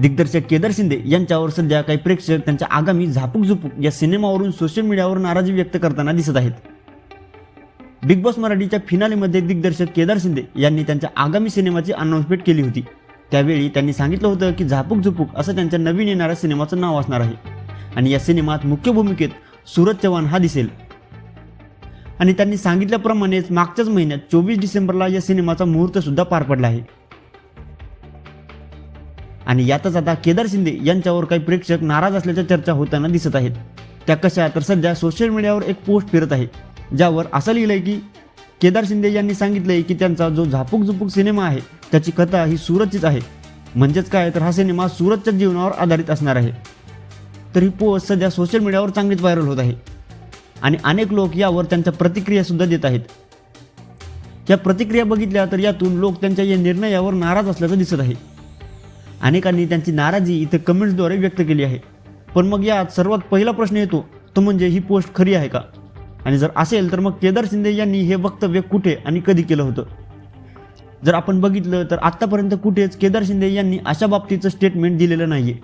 दिग्दर्शक केदार शिंदे यांच्यावर सध्या काही प्रेक्षक त्यांच्या आगामी झापूक झुपूक या सिनेमावरून सोशल मीडियावर नाराजी व्यक्त करताना दिसत आहेत. बिग बॉस मराठीच्या फिनालेमध्ये दिग्दर्शक केदार शिंदे यांनी त्यांच्या आगामी सिनेमाची अनाऊन्समेंट केली होती. त्यावेळी त्यांनी सांगितलं होतं की झापूक झुपूक असं त्यांच्या नवीन येणाऱ्या सिनेमाचं नाव असणार आहे. आणि या सिनेमात मुख्य भूमिकेत सूरज चव्हाण हा दिसेल. आणि त्यांनी सांगितल्याप्रमाणेच मागच्याच महिन्यात चोवीस डिसेंबरला या सिनेमाचा मुहूर्त सुद्धा पार पडला आहे. आणि यातच आता केदार शिंदे यांच्यावर काही प्रेक्षक नाराज असल्याच्या चर्चा होताना दिसत आहेत. त्या कशा तर सध्या सोशल मीडियावर एक पोस्ट फिरत आहे ज्यावर असं लिहिलंय की केदार शिंदे यांनी सांगितलंय की त्यांचा जो झापूक झुपूक सिनेमा आहे त्याची कथा ही सूरजचीच आहे. म्हणजेच काय? तर हा सिनेमा सूरजच्या जीवनावर आधारित असणार आहे. तर ही पोस्ट सध्या सोशल मीडियावर चांगलीच व्हायरल होत आहे. आणि अनेक लोक यावर त्यांच्या प्रतिक्रिया सुद्धा देत आहेत. या प्रतिक्रिया बघितल्या तर यातून लोक त्यांच्या या निर्णयावर नाराज असल्याचं दिसत आहे. अनेकांनी त्यांची नाराजी इथे कमेंट्सद्वारे व्यक्त केली आहे. पण मग यात सर्वात पहिला प्रश्न येतो तो म्हणजे ही पोस्ट खरी आहे का? आणि जर असेल तर मग केदार शिंदे यांनी हे वक्तव्य कुठे आणि कधी केलं होतं? जर आपण बघितलं तर आत्तापर्यंत कुठेच केदार शिंदे यांनी अशा बाबतीचं स्टेटमेंट दिलेलं नाही आहे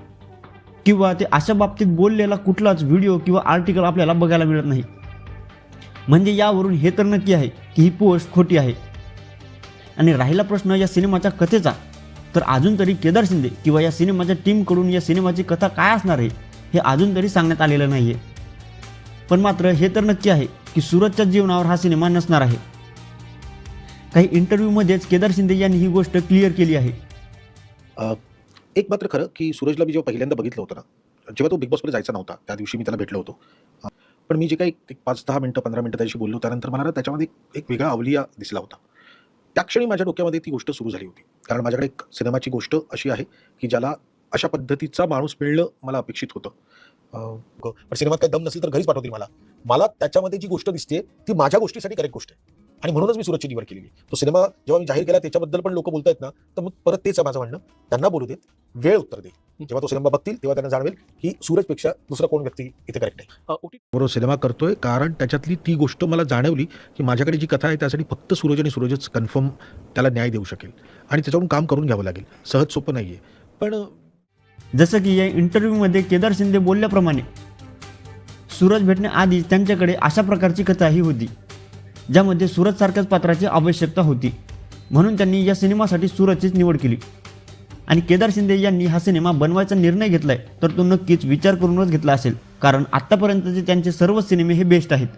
किंवा ते अशा बाबतीत बोललेला कुठलाच व्हिडिओ किंवा आर्टिकल आपल्याला बघायला मिळत नाही. म्हणजे यावरून हे तर नक्की आहे की ही पोस्ट खोटी आहे. आणि राहिला प्रश्न या सिनेमाच्या कथेचा. तर अजून तरी केदार शिंदे किंवा या सिनेमाच्या टीमकडून या सिनेमाची कथा काय असणार आहे हे अजून तरी सांगण्यात आलेलं नाही आहे पण मात्र हे तर नक्की आहे की सूरजच्या जीवनावर हा सिनेमा नसणार आहे. काही इंटरव्ह्यूमध्येच केदार शिंदे यांनी ही गोष्ट क्लिअर केली आहे. एक मात्र खरं की सूरजला मी जेव्हा पहिल्यांदा बघितलं होतं ना जेव्हा तो बिग बॉसमध्ये जायचा नव्हता त्या दिवशी मी त्याला भेटलो होतो. पण मी जे काही एक पाच दहा मिनटं पंधरा मिनटं त्याशी बोललो त्यानंतर मला त्याच्यामध्ये एक- एक वेगळा अवलिया दिसला होता. त्या क्षणी माझ्या डोक्यामध्ये ती गोष्ट सुरू झाली होती. कारण माझ्याकडे एक सिनेमाची गोष्ट अशी आहे की ज्याला अशा पद्धतीचा माणूस मिळणं मला अपेक्षित होतं. पण सिनेमात काही दम नसेल तर घरीच पाठवतील मला. मला त्याच्यामध्ये जी गोष्ट दिसते ती माझ्या गोष्टीसाठी करेक्ट गोष्ट आहे. आणि म्हणूनच मी सूरजची निवड केलेली तो सिनेमा जेव्हा मी जाहीर केला त्याच्याबद्दल पण लोक बोलतायत ना तर मग परत तेच माझं म्हणणं. त्यांना बोलू देत वेळ उत्तर देईल जेव्हा तो सिनेमा बघतील तेव्हा त्यांना जाणवेल की सूरजपेक्षा दुसरा कोण व्यक्ती इथे करेक्ट आहे. बरोबर सिनेमा करतोय कारण त्याच्यातली ती गोष्ट मला जाणवली की माझ्याकडे जी कथा आहे त्यासाठी फक्त सूरज आणि सूरजच कन्फर्म त्याला न्याय देऊ शकेल. आणि त्याच्यावरून काम करून घ्यावं लागेल. सहज सोपं नाही आहे पण जसं की या इंटरव्ह्यूमध्ये केदार शिंदे बोलल्याप्रमाणे सूरज भेटण्याआधी त्यांच्याकडे अशा प्रकारची कथा ही होती ज्यामध्ये सूरजसारख्याच पात्राची आवश्यकता होती. म्हणून त्यांनी या सिनेमासाठी सूरजचीच निवड केली. आणि केदार शिंदे यांनी हा सिनेमा बनवायचा निर्णय घेतलाय तर तो नक्कीच विचार करूनच घेतला असेल. कारण आत्तापर्यंतचे त्यांचे सर्व सिनेमे हे बेस्ट आहेत.